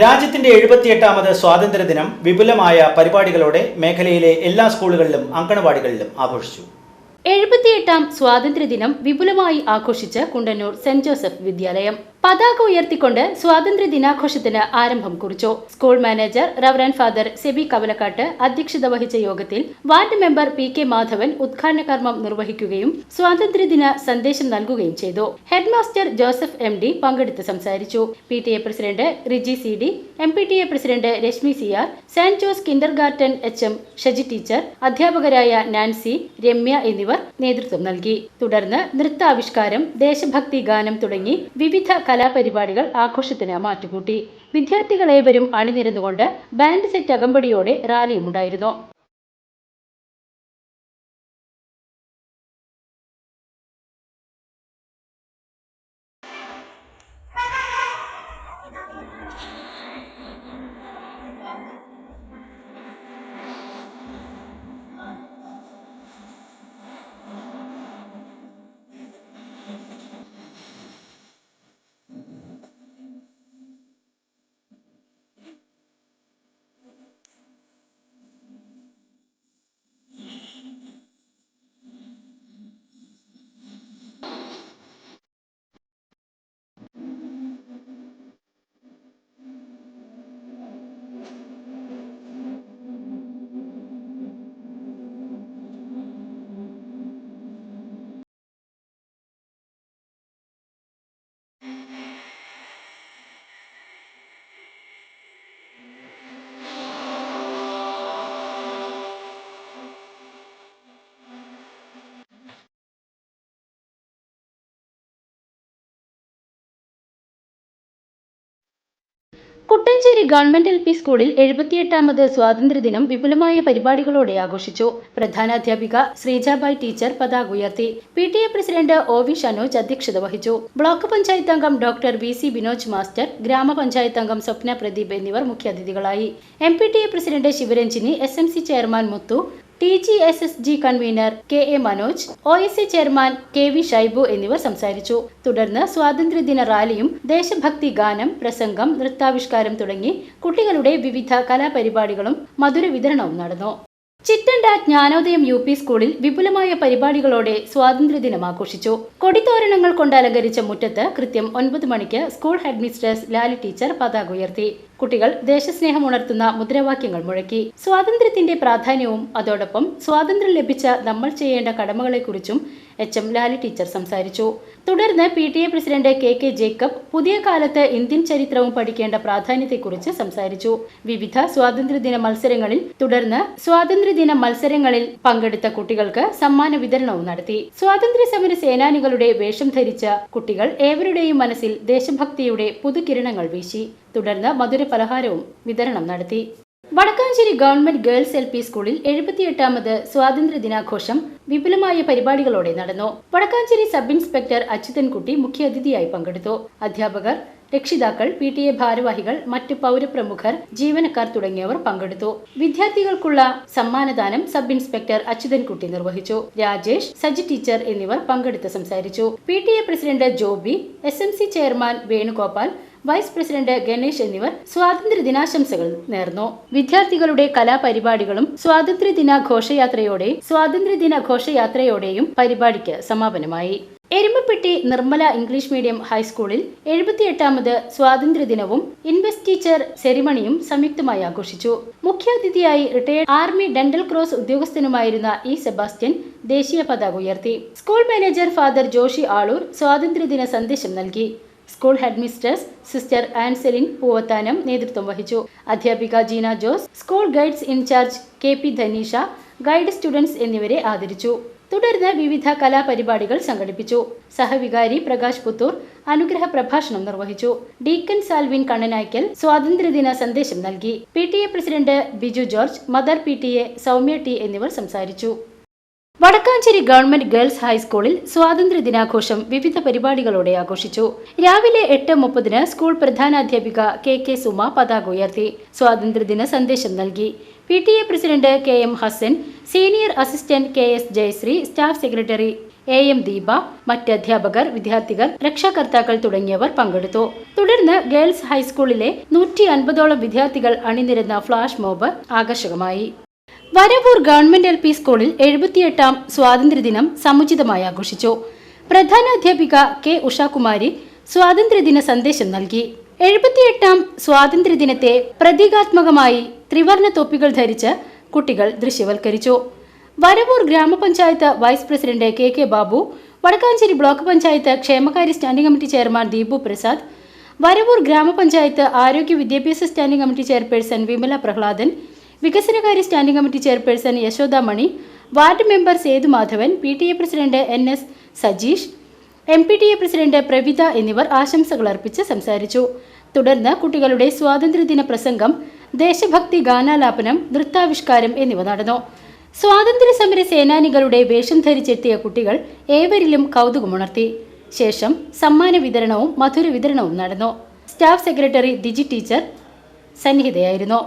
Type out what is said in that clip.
രാജ്യത്തിന്റെ എഴുപത്തിയെട്ടാമത് സ്വാതന്ത്ര്യദിനം വിപുലമായ പരിപാടികളോടെ മേഖലയിലെ എല്ലാ സ്കൂളുകളിലും അങ്കണവാടികളിലും ആഘോഷിച്ചു. എഴുപത്തിയെട്ടാം സ്വാതന്ത്ര്യദിനം വിപുലമായി ആഘോഷിച്ച കുണ്ടന്നൂർ സെന്റ് ജോസഫ് വിദ്യാലയം. പതാക ഉയർത്തിക്കൊണ്ട് സ്വാതന്ത്ര്യ ദിനാഘോഷത്തിന് ആരംഭം കുറിച്ചു. School manager reverend father Sebi Kavalakkat അധ്യക്ഷത വഹിച്ച യോഗത്തിൽ ward member P K Madhavan ഉദ്ഘാടന കർമ്മം നിർവഹിക്കുകയും സ്വാതന്ത്ര്യദിന സന്ദേശം നൽകുകയും ചെയ്തു. Head master Joseph M D പങ്കെടുത്ത് സംസാരിച്ചു. P T A president Riji C D M P T A president Reshmi C R saint Jose kindergarten H M Shaji teacher അധ്യാപകരായ നാൻസി രമ്യ എന്നിവർ നേതൃത്വം നൽകി. തുടർന്ന് നൃത്താവിഷ്കാരം ദേശഭക്തി ഗാനം തുടങ്ങി വിവിധ കലാപരിപാടികൾ ആഘോഷത്തിന് മാറ്റുകൂട്ടി. വിദ്യാർത്ഥികളേവരും അണിനിരന്നുകൊണ്ട് ബാൻഡ് സെറ്റ് അകമ്പടിയോടെ റാലിയുമുണ്ടായിരുന്നു. കുട്ടഞ്ചേരി ഗവൺമെന്റ് എൽ പി സ്കൂളിൽ എഴുപത്തിയെട്ടാമത് സ്വാതന്ത്ര്യദിനം വിപുലമായ പരിപാടികളോടെ ആഘോഷിച്ചു. പ്രധാനാധ്യാപിക ശ്രീജാബായ് ടീച്ചർ പതാക ഉയർത്തി. P T A president O V Shanoj അധ്യക്ഷത വഹിച്ചു. ബ്ലോക്ക് പഞ്ചായത്ത് അംഗം doctor V C Binoj master ഗ്രാമപഞ്ചായത്ത് അംഗം സ്വപ്ന പ്രദീപ് എന്നിവർ മുഖ്യാതിഥികളായി. M P T A president Sivaranjini S M C chairman Muthu T G S S G convener K A Manoj O S C chairman K V Shaibu എന്നിവർ സംസാരിച്ചു. തുടർന്ന് സ്വാതന്ത്ര്യദിന റാലിയും ദേശഭക്തി ഗാനം പ്രസംഗം നൃത്താവിഷ്കാരം തുടങ്ങി കുട്ടികളുടെ വിവിധ കലാപരിപാടികളും മധുര വിതരണവും നടന്നു. ചിറ്റണ്ട ജ്ഞാനോദയം യു പി സ്കൂളിൽ വിപുലമായ പരിപാടികളോടെ സ്വാതന്ത്ര്യദിനം ആഘോഷിച്ചു. കൊടിത്തോരണങ്ങൾ കൊണ്ട് അലങ്കരിച്ച മുറ്റത്ത് കൃത്യം ഒൻപത് മണിക്ക് school head mistress Lali teacher പതാക ഉയർത്തി. കുട്ടികൾ ദേശസ്നേഹം ഉണർത്തുന്ന മുദ്രാവാക്യങ്ങൾ മുഴക്കി. സ്വാതന്ത്ര്യത്തിന്റെ പ്രാധാന്യവും അതോടൊപ്പം സ്വാതന്ത്ര്യം ലഭിച്ച നമ്മൾ ചെയ്യേണ്ട കടമകളെക്കുറിച്ചും എച്ച് എം ലാലി ടീച്ചർ സംസാരിച്ചു. തുടർന്ന് P T A president K K Jacob പുതിയ കാലത്ത് ഇന്ത്യൻ ചരിത്രവും പഠിക്കേണ്ട പ്രാധാന്യത്തെക്കുറിച്ച് സംസാരിച്ചു. വിവിധ സ്വാതന്ത്ര്യദിന മത്സരങ്ങളിൽ തുടർന്ന് സ്വാതന്ത്ര്യദിന മത്സരങ്ങളിൽ പങ്കെടുത്ത കുട്ടികൾക്ക് സമ്മാന വിതരണവും നടത്തി. സ്വാതന്ത്ര്യ സമര സേനാനികളുടെ വേഷം ധരിച്ച കുട്ടികൾ ഏവരുടെയും മനസ്സിൽ ദേശഭക്തിയുടെ പുതുകിരണങ്ങൾ വീശി. തുടർന്ന് മധുര പലഹാരവും വിതരണം നടത്തി. Vadakkanchery government girls L P സ്കൂളിൽ എഴുപത്തിയെട്ടാമത് സ്വാതന്ത്ര്യ ദിനാഘോഷം വിപുലമായ പരിപാടികളോടെ നടന്നു. വടക്കാഞ്ചേരി സബ് ഇൻസ്പെക്ടർ അച്യുതൻകുട്ടി മുഖ്യാതിഥിയായി പങ്കെടുത്തു. അധ്യാപകർ രക്ഷിതാക്കൾ പി ടി എ ഭാരവാഹികൾ മറ്റ് പൗരപ്രമുഖർ ജീവനക്കാർ തുടങ്ങിയവർ പങ്കെടുത്തു. വിദ്യാർത്ഥികൾക്കുള്ള സമ്മാനദാനം സബ് ഇൻസ്പെക്ടർ അച്യുതൻകുട്ടി നിർവഹിച്ചു. രാജേഷ് സജി ടീച്ചർ എന്നിവർ പങ്കെടുത്ത് സംസാരിച്ചു. P T A president Joby S M C chairman Venugopal vice president Ganesh എന്നിവർ സ്വാതന്ത്ര്യ ദിനാശംസകൾ നേർന്നു. വിദ്യാർത്ഥികളുടെ കലാപരിപാടികളും സ്വാതന്ത്ര്യദിന ഘോഷയാത്രയോടെ സ്വാതന്ത്ര്യദിന ഘോഷയാത്രയോടെയും പരിപാടിക്ക് സമാപനമായി. എരുമപ്പെട്ടി നിർമ്മല ഇംഗ്ലീഷ് മീഡിയം ഹൈസ്കൂളിൽ എഴുപത്തിയെട്ടാമത് സ്വാതന്ത്ര്യദിനവും ഇൻവെസ്റ്റീച്ചർ സെറിമണിയും സംയുക്തമായി ആഘോഷിച്ചു. മുഖ്യാതിഥിയായി റിട്ടയർഡ് ആർമി ഡെന്റൽ ക്രോസ് ഉദ്യോഗസ്ഥനുമായിരുന്ന ഇ സെബാസ്റ്റ്യൻ ദേശീയ പതാക ഉയർത്തി. School manager father Joshi Aloor സ്വാതന്ത്ര്യദിന സന്ദേശം നൽകി. School head mistress sister Anselin Poovathanam നേതൃത്വം വഹിച്ചു. അധ്യാപിക Jeena Jose school guides in charge K P Dhaneesha guide students എന്നിവരെ ആദരിച്ചു. തുടർന്ന് വിവിധ കലാപരിപാടികൾ സംഘടിപ്പിച്ചു. സഹവികാരി പ്രകാശ് പുത്തൂർ അനുഗ്രഹ പ്രഭാഷണം നിർവഹിച്ചു. ഡീക്കൻ സാൽവിൻ കണ്ണനായ്ക്കൽ സ്വാതന്ത്ര്യദിന സന്ദേശം നൽകി. P president Biju George mother P Soumya T എന്നിവർ സംസാരിച്ചു. വടക്കാഞ്ചേരി ഗവൺമെന്റ് ഗേൾസ് ഹൈസ്കൂളിൽ സ്വാതന്ത്ര്യ ദിനാഘോഷം വിവിധ പരിപാടികളോടെ ആഘോഷിച്ചു. രാവിലെ എട്ട് മുപ്പതിന് സ്കൂൾ പ്രധാനാധ്യാപിക കെ കെ സുമ പതാക ഉയർത്തി. സ്വാതന്ത്ര്യദിന സന്ദേശം നൽകി. P T A president K M Hassan senior assistant K S Jayasree staff secretary A M Deepa മറ്റ് അധ്യാപകർ വിദ്യാർത്ഥികൾ രക്ഷാകർത്താക്കൾ തുടങ്ങിയവർ പങ്കെടുത്തു. തുടർന്ന് ഗേൾസ് ഹൈസ്കൂളിലെ നൂറ്റി അൻപതോളം വിദ്യാർത്ഥികൾ അണിനിരുന്ന ഫ്ലാഷ് മോബ് ആകർഷകമായി. വരവൂർ ഗവൺമെന്റ് എൽ പി സ്കൂളിൽ എഴുപത്തിയെട്ടാം സ്വാതന്ത്ര്യദിനം സമുചിതമായി ആഘോഷിച്ചു. പ്രധാനാധ്യാപിക കെ ഉഷാകുമാരി സ്വാതന്ത്ര്യദിന സന്ദേശം നൽകി. എഴുപത്തിയെട്ടാം സ്വാതന്ത്ര്യദിനത്തെ പ്രതീകാത്മകമായി ത്രിവർണ തൊപ്പികൾ ധരിച്ച് കുട്ടികൾ ദൃശ്യവൽക്കരിച്ചു. വരവൂർ ഗ്രാമപഞ്ചായത്ത് vice president K K Babu Vadakkanchery block panchayat ക്ഷേമകാര്യ standing committee chairman Deepu Prasad Varavoor ഗ്രാമപഞ്ചായത്ത് ആരോഗ്യ വിദ്യാഭ്യാസ standing committee chairperson Vimala Prahladan വികസനകാര്യ standing committee chairperson Yashoda Mani ward member Sethumadhavan P T A president N S Sajeesh M P T A president Pravitha എന്നിവർ ആശംസകൾ അർപ്പിച്ച് സംസാരിച്ചു. തുടർന്ന് കുട്ടികളുടെ സ്വാതന്ത്ര്യദിന പ്രസംഗം ദേശഭക്തി ഗാനാലാപനം നൃത്താവിഷ്കാരം എന്നിവ നടന്നു. സ്വാതന്ത്ര്യ സമര സേനാനികളുടെ വേഷം ധരിച്ചെത്തിയ കുട്ടികൾ ഏവരിലും കൗതുകമുണർത്തി. ശേഷം സമ്മാന വിതരണവും മധുര വിതരണവും നടന്നു. Staff secretary Diji teacher സന്നിഹിതയായിരുന്നു.